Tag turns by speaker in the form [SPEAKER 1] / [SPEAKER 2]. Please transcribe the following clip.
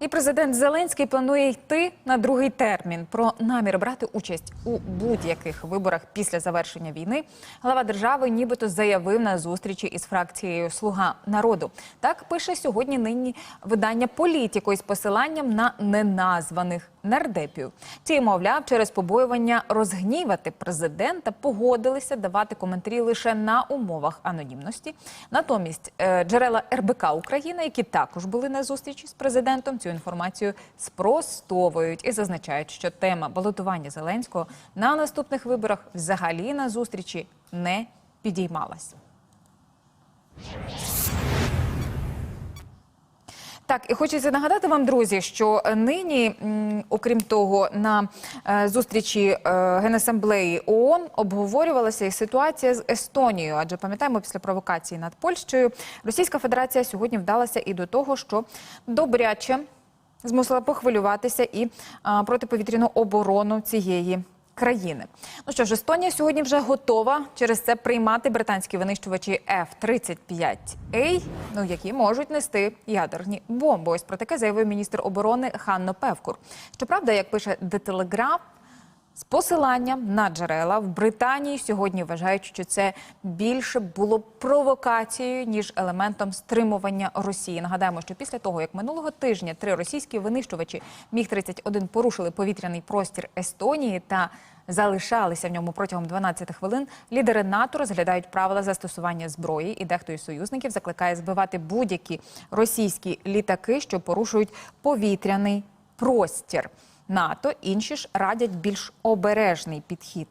[SPEAKER 1] І президент Зеленський планує йти на другий термін. Про намір брати участь у будь-яких виборах після завершення війни. Глава держави нібито заявив на зустрічі із фракцією Слуга народу. Так пише сьогодні нині видання Політіко із посиланням на неназваних нардепів. Ті, мовляв, через побоювання розгнівати президента погодилися давати коментарі лише на умовах анонімності. Натомість е, джерела РБК України, які також були на зустрічі з президентом, цю інформацію спростовують і зазначають, що тема балотування Зеленського на наступних виборах взагалі на зустрічі не підіймалась. Так, і хочеться нагадати вам, друзі, що нині, окрім того, на е, зустрічі е, Генасамблеї ООН обговорювалася і ситуація з Естонією. Адже пам'ятаємо, після провокації над Польщею Російська Федерація сьогодні вдалася і до того, що добряче змусила похвилюватися і протиповітряну оборону цієї. Країни, ну що ж, Естонія сьогодні вже готова через це приймати британські винищувачі F-35A, ну які можуть нести ядерні бомби. Ось про таке заявив міністр оборони Ханно Певкур. Щоправда, як пише The Telegraph, з посиланням на джерела в Британії сьогодні вважають, що це більше було провокацією ніж елементом стримування Росії. Нагадаємо, що після того, як минулого тижня три російські винищувачі Міг 31 порушили повітряний простір Естонії та залишалися в ньому протягом 12 хвилин, лідери НАТО розглядають правила застосування зброї, і дехто із союзників закликає збивати будь-які російські літаки, що порушують повітряний простір. НАТО інші ж радять більш обережний підхід.